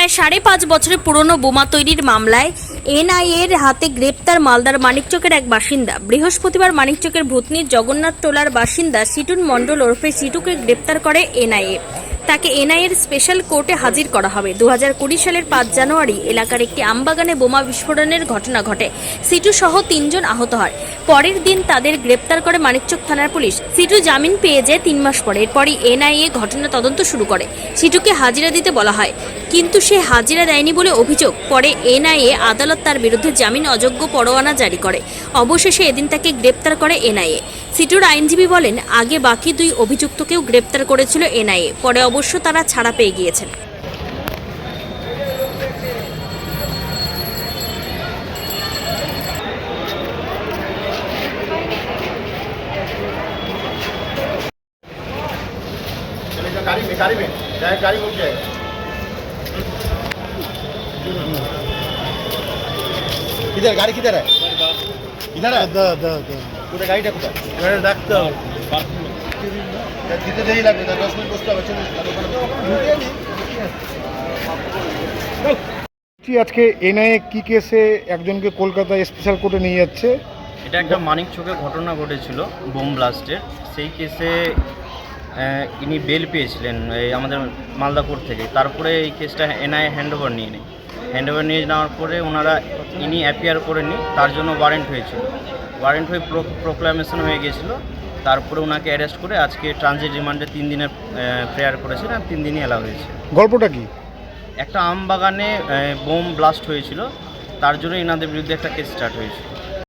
প্রায় সাড়ে পাঁচ বছরের পুরনো বোমা তৈরির মামলায় এনআইএর হাতে গ্রেপ্তার মালদার মানিকচকের এক বাসিন্দা। বৃহস্পতিবার মানিকচকের ভূতনির জগন্নাথ টোলার বাসিন্দা সিটুন মণ্ডল ওরফে সিটুকে গ্রেপ্তার করে এনআইএ। তাকে এনআইএর স্পেশাল কোর্টে হাজির করা হবে। দুহাজার কুড়ি সালের পাঁচ জানুয়ারি এলাকার একটি আমবাগানে বোমা বিস্ফোরণের ঘটনা ঘটে। সিটু সহ তিনজন আহত হয়। পরের দিন তাদের গ্রেপ্তার করে মানিকচক থানার পুলিশ। সিটু জামিন পেয়ে যায় তিন মাস পরে। এরপরই এনআইএ ঘটনা তদন্ত শুরু করে। সিটুকে হাজিরা দিতে বলা হয়। কিন্তু সে হাজিরা দেয়নি বলে অভিযোগ। পরে এনআইএ আদালত তার বিরুদ্ধে জামিন অযোগ্য পরোয়ানা জারি করে। অবশেষে এদিন তাকে গ্রেপ্তার করে এনআইএ। সিটুর আইনজীবী বলেন আগে বাকি দুই অভিযুক্তকেও গ্রেপ্তার করেছিল এনআইএ পরে অবশ্য তারা ছাড়া পেয়ে গিয়েছেন चलेगा गाड़ी में गाड़ी में जाए गाड़ी में उठ जाएगा किधर गाड़ी किधर है किधर है কোথায়? গাড়িটা কোথায়? গাড়ি ডাকতে হবে। দিতে দেরি লাগবে তার দশ মিনিট বসতে হবে চলুন তার ওখানে বলছি আজকে এনআইএ কি কেসে একজনকে কলকাতা স্পেশাল কোর্টে নিয়ে যাচ্ছে? এটা একটা মানিক চোখে ঘটনা ঘটেছিল বোম ব্লাস্টের সেই কেসে ইনি বেল পেয়েছিলেন এই আমাদের মালদা কোর্ট থেকে। তারপরে এই কেসটা এনআইএ হ্যান্ডওভার নিয়ে নেয়। হ্যান্ডওভার নিয়ে নেওয়ার পরে ওনারা ইনি অ্যাপিয়ার করেনি তার জন্য ওয়ারেন্ট হয়েছিল। ওয়ারেন্ট হয়ে প্রোক্লামেশন হয়ে গিয়েছিল। তারপরে ওনাকে অ্যারেস্ট করে আজকে ট্রানজিট রিমান্ডে তিন দিনের প্রেয়ার করেছেন আর তিন দিনই এলাও হয়েছে। গল্পটা কি? একটা আম বাগানে বোম ব্লাস্ট হয়েছিল। তার জন্য এনাদের বিরুদ্ধে একটা কেস স্টার্ট হয়েছিল।